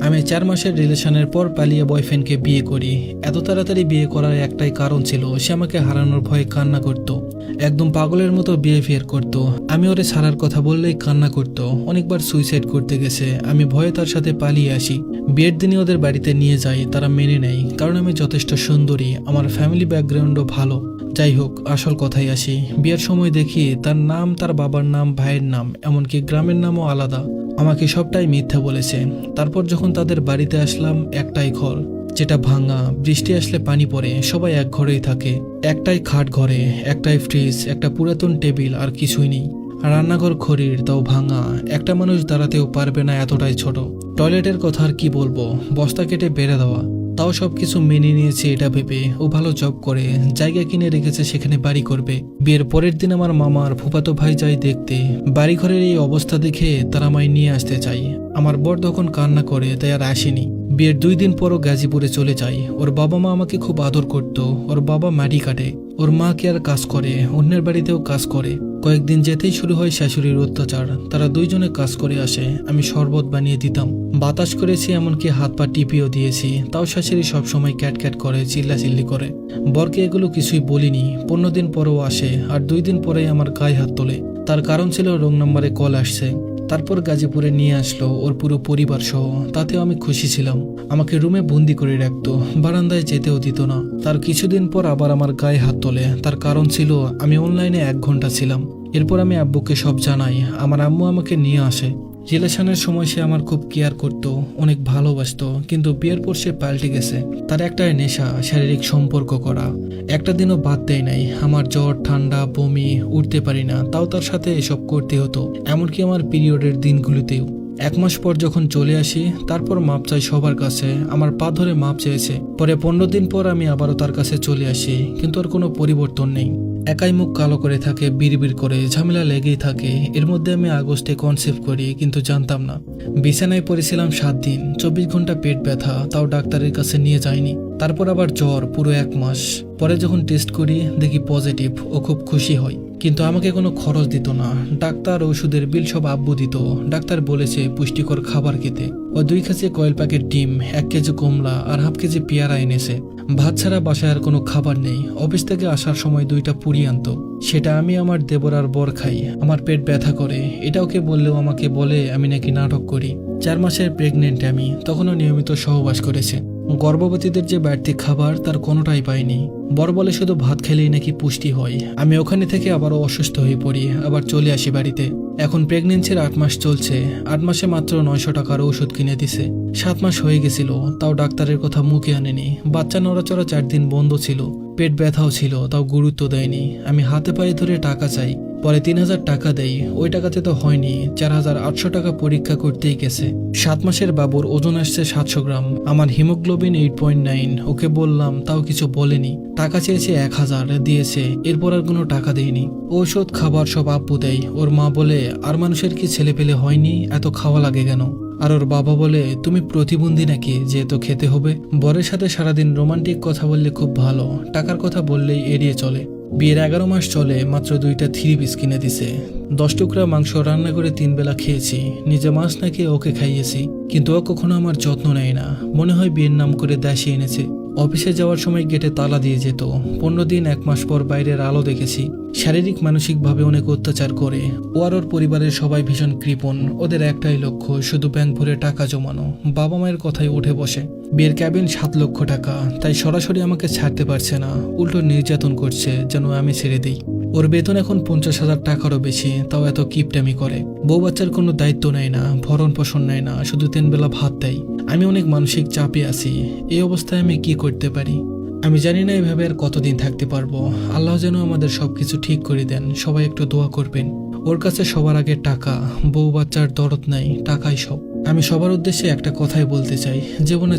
আমি চার মাসের রিলেশনের পর পালিয়ে বয়ফ্রেন্ডকে বিয়ে করি। এত তাড়াতাড়ি বিয়ে করার একটাই কারণ ছিল, সে আমাকে হারানোর ভয়ে কান্না করত। একদম পাগলের মতো বিহেভিয়ার করত। আমি ওরে ছাড়ার কথা বললেই কান্না করত। অনেকবার সুইসাইড করতে গেছে। আমি ভয়ে তার সাথে পালিয়ে আসি। বিয়ের দিনই ওদের বাড়িতে নিয়ে যাই, তারা মেনে নেয়। কারণ আমি যথেষ্ট সুন্দরী, আমার ফ্যামিলি ব্যাকগ্রাউন্ডও ভালো। যাই হোক, আসল কথাই আসি। বিয়ের সময় দেখি তার নাম, তার বাবার নাম, ভাইয়ের নাম, এমনকি গ্রামের নামও আলাদা। আমাকে সবটাই মিথ্যা বলেছে। তারপর যখন তাদের বাড়িতে আসলাম, একটাই ঘর, যেটা ভাঙা। বৃষ্টি আসলে পানি পড়ে, সবাই এক ঘরেই থাকে। একটাই খাট ঘরে, একটাই ফ্রিজ, একটা পুরাতন টেবিল, আর কিছুই নেই। রান্নাঘর খড়ির, তাও ভাঙা। একটা মানুষ দাঁড়াতেও পারবে না এতটাই ছোট। টয়লেটের কথা আর কি বলব? বস্তা কেটে বেড়ে দেওয়া। তাও সবকিছু মেনে নিয়েছে এটা ভেবে। ও ভালো জব করে, জায়গা কিনে রেখেছে, সেখানে বাড়ি করবে। বিয়ের পরের দিন আমার মামা আর ফুফাতো ভাই যাই দেখতে। বাড়িঘরের এই অবস্থা দেখে তারা আমায় নিয়ে আসতে চাই আমার বর তখন কান্না করে, তাই আর আসেনি। বিয়ের দুই দিন পরও গাজীপুরে চলে যাই ওর বাবা মা আমাকে খুব আদর করত। ওর বাবা মাটি কাটে। ওর মা কে আর কাজ করে, অন্যের বাড়িতেও কাজ করে। কয়েকদিন যেতেই শুরু হয় শাশুড়ির অত্যাচার। তারা দুইজনে কাজ করে আসে, আমি শরবত বানিয়ে দিতাম। বাতাস করেছি, এমনকি হাত পা টিপিও দিয়েছি। তাও শাশুড়ি সবসময় ক্যাটক্যাট ক্যাট করে, চিল্লাচিল্লি করে। বরকে এগুলো কিছুই বলিনি। পনেরো দিন পরেও আসে, আর দুই দিন পরে আমার গায়ে হাত তোলে। তার কারণ ছিল রোম নম্বরে কল আসছে। তারপর গাজীপুরে নিয়ে আসলো ওর পুরো পরিবার সহ। তাতেও আমি খুশি ছিলাম। আমাকে রুমে বন্দি করে রাখতো। বারান্দায় যেতেও দিত না। তার কিছুদিন পর আবার আমার গায়ে হাত তোলে। তার কারণ ছিল, আমি অনলাইনে এক ঘণ্টা ছিলাম। এরপর আমি আব্বুকে সব জানাই। আমার আম্মু আমাকে নিয়ে আসে। রিলেশনের সময় সে আমার খুব কেয়ার করত, অনেক ভালোবাসতো, কিন্তু বিয়ের পর সে পাল্টে গেছে। তার একটাই নেশা, শারীরিক সম্পর্ক করা। একটা দিনও বাদ দেয় নাই, আমার জ্বর, ঠান্ডা, বমি, উঠতে পারি না, তাও তার সাথে এসব করতে হতো, এমনকি আমার পিরিয়ডের দিনগুলিতেও। এক মাস পর যখন চলে আসি, তারপর মাপ চাই সবার কাছে, আমার পা ধরে মাপ চেয়েছে। পরে পনেরো দিন পর আমি আবারও তার কাছে চলে আসি, কিন্তু আর কোনো পরিবর্তন নেই। একাই মুখ কালো করে থাকে, বিড়বিড় করে, ঝামেলা লেগেই থাকে। এর মধ্যে আমি আগস্টে কনসেপ্ট করি, কিন্তু জানতাম না। বিছানায় পড়েছিলাম সাত দিন, চব্বিশ ঘণ্টা পেট ব্যথা, তাও ডাক্তারের কাছে নিয়ে যায়নি। তারপর আবার জ্বর, পুরো এক মাস। পরে যখন টেস্ট করি, দেখি পজিটিভ ও খুব খুশি হয় কিন্তু আমাকে কোনো খরচ দিত না। ডাক্তার, ওষুধের বিল সব আব্বু দিত। ডাক্তার বলেছে, পুষ্টিকর খাবার খেতে। ও দুই কেজি কয়েল প্যাকেট ডিম, এক কেজি কমলা আর হাফ কেজি পেয়ারা এনেছে। ভাত ছাড়া বাসায় আর কোনো খাবার নেই। অফিস থেকে আসার সময় দুইটা পুরি আনতো। সেটা আমি আমার দেবর আর বর খাই। আমার পেট ব্যথা করে। এটা ওকে বললেও আমাকে বলে আমি নাকি নাটক করি। চার মাসের প্রেগনেন্ট আমি। তখনও নিয়মিত সহবাস করেছে। গর্ভবতীদের যে বাড়তি খাবার, তার কোনোটাই পাইনি। বর বলে শুধু ভাত খেলেই নাকি পুষ্টি হয়। আমি ওখানে থেকে আবারও অসুস্থ হয়ে পড়ি। আবার চলে আসি বাড়িতে। এখন প্রেগনেন্সির আট মাস চলছে। আট মাসে মাত্র নয়শো টাকার ওষুধ কিনে দিছে। সাত মাস হয়ে গেছিল, তাও ডাক্তারের কথা মুখে আনেনি। বাচ্চা নড়াচড়া চার দিন বন্ধ ছিল, পেট ব্যথাও ছিল, তাও গুরুত্ব দেয়নি। আমি হাতে পায়ে ধরে টাকা চাই, পরে তিন হাজার টাকা দেই, ওই টাকাতে তো হয়নি, চার হাজার আটশো টাকা পরীক্ষা করতেই গেছে। সাত মাসের বাবুর ওজন আসছে সাতশো গ্রাম, আমার haemoglobin eight point nine, okay বললাম, তাও কিছু বলেনি। টাকা চেয়েছে এক হাজার, দিয়েছে, এরপর আর কোনো টাকা দেয়নি ঔষধ, খাবার সব আপ্পু দেয়, ওর মা বলে, আর মানুষের কি ছেলে পেলে হয়নি, এত খাওয়া লাগে কেন? আর ওর বাবা বলে, তুমি প্রতিবন্ধী নাকি যে তো খেতে হবে? বরের সাথে সারাদিন রোমান্টিক কথা বললে খুব ভালো, টাকার কথা বললেই এড়িয়ে চলে। বিয়ের এগারো মাস চলে, মাত্র দুইটা থ্রি পিস কিনে দিছে। দশ টুকরা মাংস রান্না করে তিন বেলা খেয়েছি, নিজে মাছ নাকি ওকে খাইয়েছি, কিন্তু ও কখনো আমার যত্ন নেয় না। মনে হয় বিয়ের নাম করে দেশে এনেছে। অফিসে যাওয়ার সময় গেটে তালা দিয়ে যেত। পনেরো দিন, এক মাস পর বাইরের আলো দেখেছি। শারীরিক, মানসিকভাবে অনেক অত্যাচার করে। ও আর ওর পরিবারের সবাই ভীষণ কৃপণ। ওদের একটাই লক্ষ্য, শুধু ব্যাংক ভরে টাকা জমানো। বাবা মায়ের কথায় উঠে বসে, বিয়ের ক্যাবিন সাত লক্ষ টাকা, তাই সরাসরি আমাকে ছাড়তে পারছে না। উল্টো নির্যাতন করছে, যেন আমি ছেড়ে দিই। ওর বেতন এখন পঞ্চাশ হাজার টাকারও বেশি, তাও এত কিপটামি করে। বউ বাচ্চার কোনো দায়িত্ব নেয় না ভরণ পোষণ নেয় না, শুধু তিন বেলা ভাত দেয়। আমি অনেক মানসিক চাপে আছি। এই অবস্থায় আমি কি করতে পারি? আমি জানি না এভাবে আর কতদিন থাকতে পারব। আল্লাহ যেন আমাদের সব কিছু ঠিক করে দেন। সবাই একটু দোয়া করবেন। ওর কাছে সবার আগে টাকা। বউ বাচ্চার দরদ নাই, টাকাই সব। আমি সবার উদ্দেশ্যে একটা কথাই বলতে চাই। জীবনে